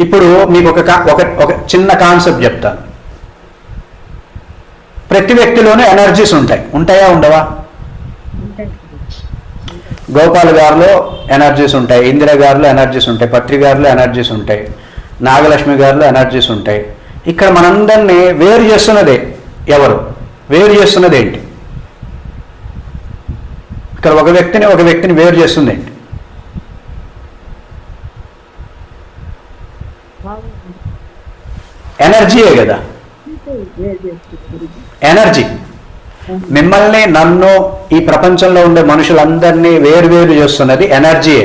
ఇప్పుడు మీకు ఒక ఒక ఒక చిన్న కాన్సెప్ట్ చెప్తాను ప్రతి వ్యక్తిలోనూ ఎనర్జీస్ ఉంటాయి. ఉంటాయా ఉండవా? గోపాల్ గారిలో ఎనర్జీస్ ఉంటాయి. ఇందిరా గారిలో ఎనర్జీస్ ఉంటాయి. పత్రి గారిలో ఎనర్జీస్ ఉంటాయి. నాగలక్ష్మి గారిలో ఎనర్జీస్ ఉంటాయి. ఇక్కడ మనందరినీ వేరు చేస్తున్నదే ఎవరు? వేరు చేస్తున్నది ఏంటి ఇక్కడ ఒక వ్యక్తిని ఒక వ్యక్తిని వేరు చేస్తుంది. ఏంటి ఎనర్జీయే కదా? ఎనర్జీ మిమ్మల్ని నన్ను ఈ ప్రపంచంలో ఉండే మనుషులందరినీ వేరు వేరు చేస్తున్నది ఎనర్జీయే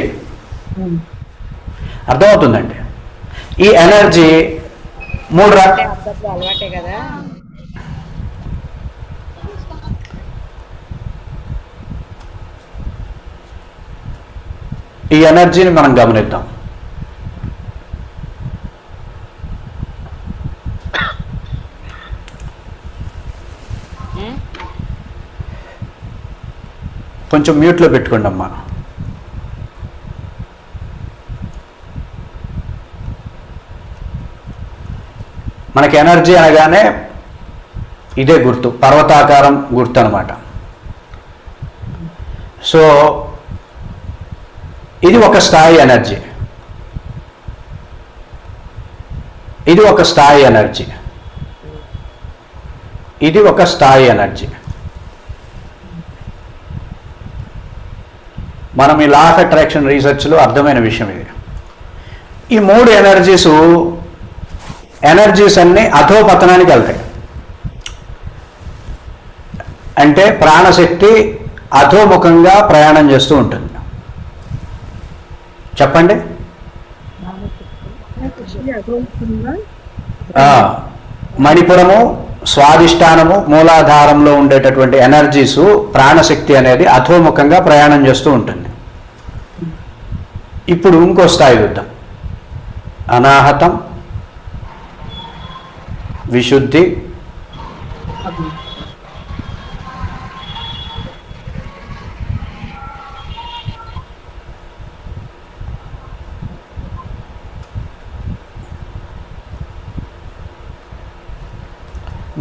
అర్థమవుతుందండి? ఈ ఎనర్జీ మూడు అలవాటే కదా ఈ ఎనర్జీని మనం గమనిద్దాం. కొంచెం మ్యూట్లో పెట్టుకోండి అమ్మా మనకి ఎనర్జీ అనగానే ఇదే గుర్తు పర్వతాకారం గుర్తు అనమాట సో ఇది ఒక స్థాయి ఎనర్జీ. ఇది ఒక స్థాయి ఎనర్జీ. ఇది ఒక స్థాయి ఎనర్జీ. మనం ఈ లా ఆఫ్ అట్రాక్షన్ రీసెర్చ్లో అర్థమైన విషయం ఇది. ఈ మూడు ఎనర్జీసు ఎనర్జీస్ అన్నీ అధోపతనానికి వెళ్తాయి. అంటే ప్రాణశక్తి అధోముఖంగా ప్రయాణం చేస్తూ ఉంటుంది. చెప్పండి? మణిపురము స్వాదిష్టానము మూలాధారంలో ఉండేటటువంటి ఎనర్జీసు ప్రాణశక్తి అనేది అధోముఖంగా ప్రయాణం చేస్తూ ఉంటుంది. ఇప్పుడు ఇంకో స్థాయి చూద్దాం. అనాహతం విశుద్ధి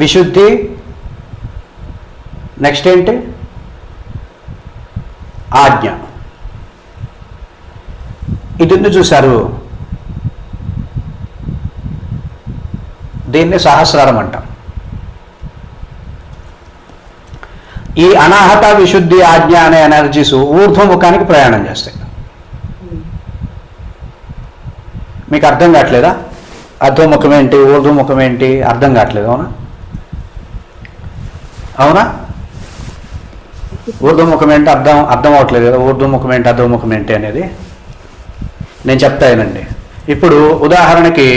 విశుద్ధి నెక్స్ట్ ఏంటి? ఆజ్ఞ. ఇది చూశారు? దీన్ని సహస్రారం అంటాం. ఈ అనాహత విశుద్ధి ఆజ్ఞ అనే ఎనర్జీస్ ఊర్ధ్వముఖానికి ప్రయాణం చేస్తాయి. మీకు అర్థం కావట్లేదా? అధోముఖం ఏంటి? ఊర్ధ్వముఖం ఏంటి? అర్థం కావట్లేదు అవునా? అవునా? ఊర్ధ్వముఖం ఏంటి? అర్థం అర్థం అవట్లేదు కదా. ఊర్ధ్వముఖం ఏంటి? అధోముఖం ఏంటి అనేది? నేను చెప్తానండి ఇప్పుడు ఉదాహరణకి